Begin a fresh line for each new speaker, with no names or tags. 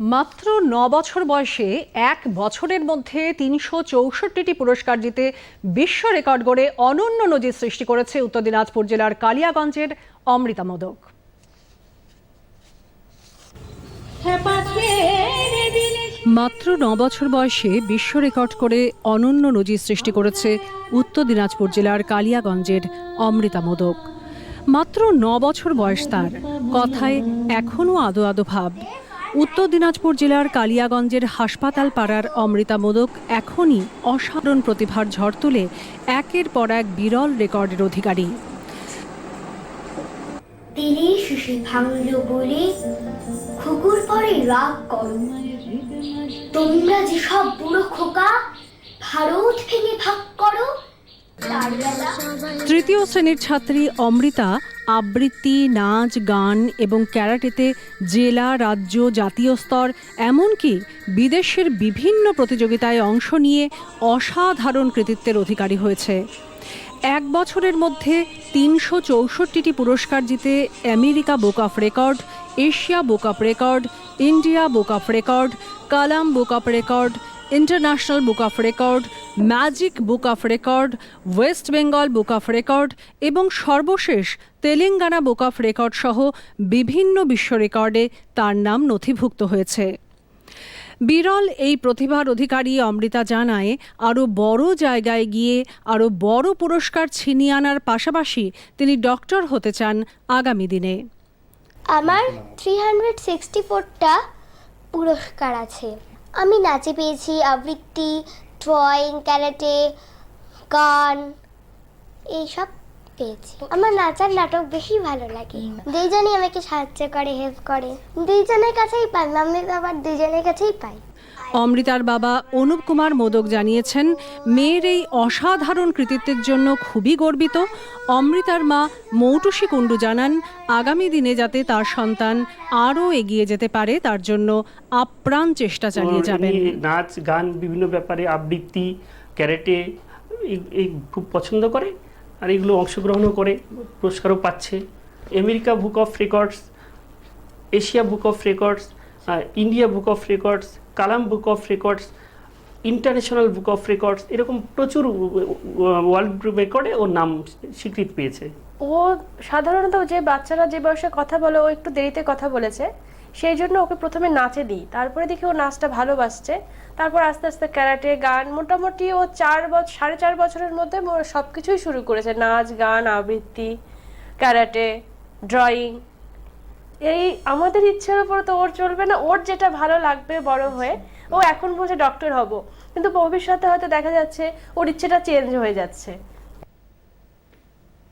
মাত্র ন বছর বয়সে এক বছরের মধ্যে তিনশো চৌষট্টিটি পুরস্কার জিতে বিশ্ব রেকর্ড গড়ে অনন্য নজির সৃষ্টি করেছে উত্তর দিনাজপুর জেলার কালিয়াগঞ্জের অমৃতা মোদক। মাত্র ন বছর বয়সে বিশ্ব রেকর্ড করে অনন্য নজির সৃষ্টি করেছে উত্তর দিনাজপুর জেলার কালিয়াগঞ্জের অমৃতা মোদক। মাত্র ন বছর বয়স তার। কথায় এখনও আদো আদো ভাব। উত্তর দিনাজপুর জেলার কালিয়াগঞ্জের হাসপাতাল পাড়ার অমৃতা মোদক এখনই অসাধারণ প্রতিভার ঝড় তুলে একের পর এক বিরল রেকর্ডের অধিকারী।
শিশি ভাঙল বলে খুকুর পরে রাগ তোমরা যেসব বুড়ো খোকা, ভারত ভেঙে ভাগ করো
তৃতীয় শ্রেণির ছাত্রী অমৃতা আবৃত্তি, নাচ, গান এবং ক্যারাটেতে জেলা, রাজ্য, জাতীয় স্তর, এমনকি বিদেশের বিভিন্ন প্রতিযোগিতায় অংশ নিয়ে অসাধারণ কৃতিত্বের অধিকারী হয়েছে। এক বছরের মধ্যে তিনশো চৌষট্টিটি পুরস্কার জিতে America book of record, Asia book of record, India book of record, Kalam book of record, international book of record magic book of record West Bengal book of record এবং সর্বশেষ তেলেঙ্গানা বুক অফ রেকর্ড সহ বিভিন্ন বিশ্ব রেকর্ডে তার নাম নথিভুক্ত হয়েছে। বিরল এই প্রতিভার অধিকারী অমৃতা জানায় আরও বড় জায়গায় গিয়ে আরও বড় পুরস্কার ছিনিয়ে আনার পাশাপাশি তিনি ডক্টর হতে চান আগামী দিনে।
আমার থ্রি হান্ড্রেড সিক্সটি ফোরটা পুরস্কার আছে। আমি নাচে পেয়েছি আবৃত্তি ড্রয়িং ক্যারেটে গান এইসব পেয়েছি। আমার নাচার নাটক বেশি ভালো লাগে। দুইজনই আমাকে সাহায্য করে হেল্প করে। দুইজনের কাছেই পাই আমি আবার দুইজনের কাছেই পাই।
অমৃতার বাবা অনুপ কুমার মোদক জানিয়েছেন মেয়ের এই অসাধারণ কৃতিত্বের জন্য খুবই গর্বিত। অমৃতার মা মৌটুসী কুণ্ডু জানান আগামী দিনে যাতে তার সন্তান আরও এগিয়ে যেতে পারে তার জন্য আপ্রাণ চেষ্টা চালিয়ে যাবেন।
নাচ গান বিভিন্ন ব্যাপারে আবৃত্তি ক্যারেটে এই খুব পছন্দ করে। আর এগুলো অংশগ্রহণও করে, পুরস্কারও পাচ্ছে। America book of records Asia book of records India book of records Kalam book of records international book of records এরকম প্রচুর ওয়ার্ল্ড রেকর্ডে ওর নাম স্বীকৃতি পেয়েছে।
ও সাধারণত যে বাচ্চারা যে বয়সে কথা বলে, ও একটু দেরিতে কথা বলেছে। সেই জন্য ওকে প্রথমে নাচে দিই। তারপরে দেখি ও নাচটা ভালোবাসছে। তারপর আস্তে আস্তে ক্যারাটে, গান, মোটামুটি ও চার বছর সাড়ে চার বছরের মধ্যে সব কিছুই শুরু করেছে। নাচ, গান, আবৃত্তি, ক্যারাটে, ড্রয়িং। এই আমাদের ইচ্ছার উপর তো ওর চলবে না। ওর যেটা ভালো লাগবে বড় হয়ে ও এখন বলছে ডক্টর হব। কিন্তু ভবিষ্যতে হয়তো দেখা যাচ্ছে ওর ইচ্ছেটা চেঞ্জ হয়ে যাচ্ছে।